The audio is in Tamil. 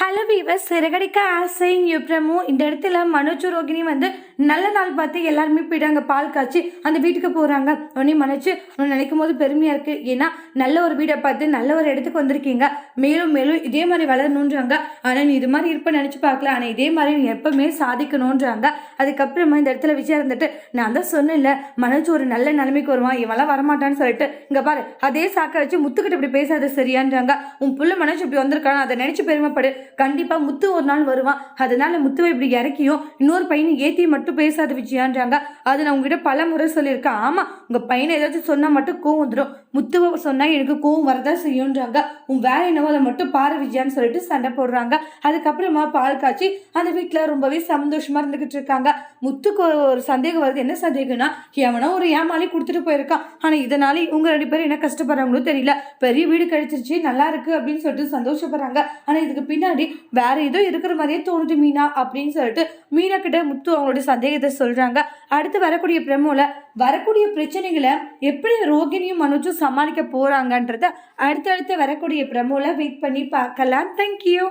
ஹலோ வீவர் சிறகடிக்க ஆசைங் யுப்ரமோ இந்த இடத்துல மனோஜ் ரோகிணி வந்து நல்ல நாள் பார்த்து எல்லாருமே போயிட்டாங்க. பால் காய்ச்சி அந்த வீட்டுக்கு போகிறாங்க உடனே மனோஜ் உன்னை நினைக்கும் போது பெருமையாக இருக்குது ஏன்னா நல்ல ஒரு வீடை பார்த்து நல்ல ஒரு இடத்துக்கு வந்திருக்கீங்க. மேலும் மேலும் இதே மாதிரி வளரணுன்றாங்க ஆனால் நீ இது மாதிரி இருப்ப நினச்சி பார்க்கல. ஆனால் இதே மாதிரி நீ எப்போவுமே சாதிக்கணுன்றாங்க அதுக்கப்புறமா இந்த இடத்துல விஜய் இருந்துட்டு நான் தான் சொன்னேன்ல மனோஜ் ஒரு நல்ல நிலைமைக்கு வருவான். இவெல்லாம் வரமாட்டான்னு சொல்லிட்டு இங்கே பாரு அதே சாக்கை வச்சு முத்துக்கிட்ட இப்படி பேசாத சரியான்றாங்க. உன் புள்ள மனோஜ் இப்படி வந்திருக்கான். அதை நினச்சி பெருமைப்படு. கண்டிப்பாக முத்து ஒரு நாள் வருவான். அதனால முத்துவை இப்படி இறக்கியும் இன்னொரு பையனை ஏற்றி மட்டும் பேசாத விஜயான்றாங்க. அது நான் உங்ககிட்ட பல முறை சொல்லியிருக்கேன். ஆமாம் உங்கள் பையனை ஏதாச்சும் சொன்னால் மட்டும் கோவம் வந்துடும் முத்துவை சொன்னால் எனக்கு கோவம் வரதா செய்யுன்றாங்க. உன் வேலை என்னவோ அதை மட்டும் பாரு விஜயான்னு சொல்லிட்டு சண்டை போடுறாங்க. அதுக்கப்புறமா பால் காய்ச்சி அந்த வீட்டில் ரொம்பவே சந்தோஷமாக இருந்துக்கிட்டு இருக்காங்க. முத்துக்கு ஒரு சந்தேகம் வருது. என்ன சந்தேகம்னா எவனோ ஒரு ஏமாளி கொடுத்துட்டு போயிருக்கான். ஆனால் இதனால இவங்க ரெண்டு பேரும் என்ன கஷ்டப்படுறாங்களோ தெரியல. பெரிய வீடு கழிச்சிருச்சு நல்லா இருக்கு அப்படின்னு சொல்லிட்டு சந்தோஷப்படுறாங்க. ஆனால் இதுக்கு பின்னாடி பின்னாடி வேற ஏதோ இருக்கிற மாதிரியே தோணுது மீனா அப்படின்னு சொல்லிட்டு மீனா கிட்ட முத்து அவங்களுடைய சந்தேகத்தை சொல்றாங்க. அடுத்து வரக்கூடிய பிரமோல வரக்கூடிய பிரச்சனைகளை எப்படி ரோகிணியும் மனோஜும் சமாளிக்க போறாங்கன்றத அடுத்தடுத்து வரக்கூடிய பிரமோல வெயிட் பண்ணி பார்க்கலாம். தேங்க்யூ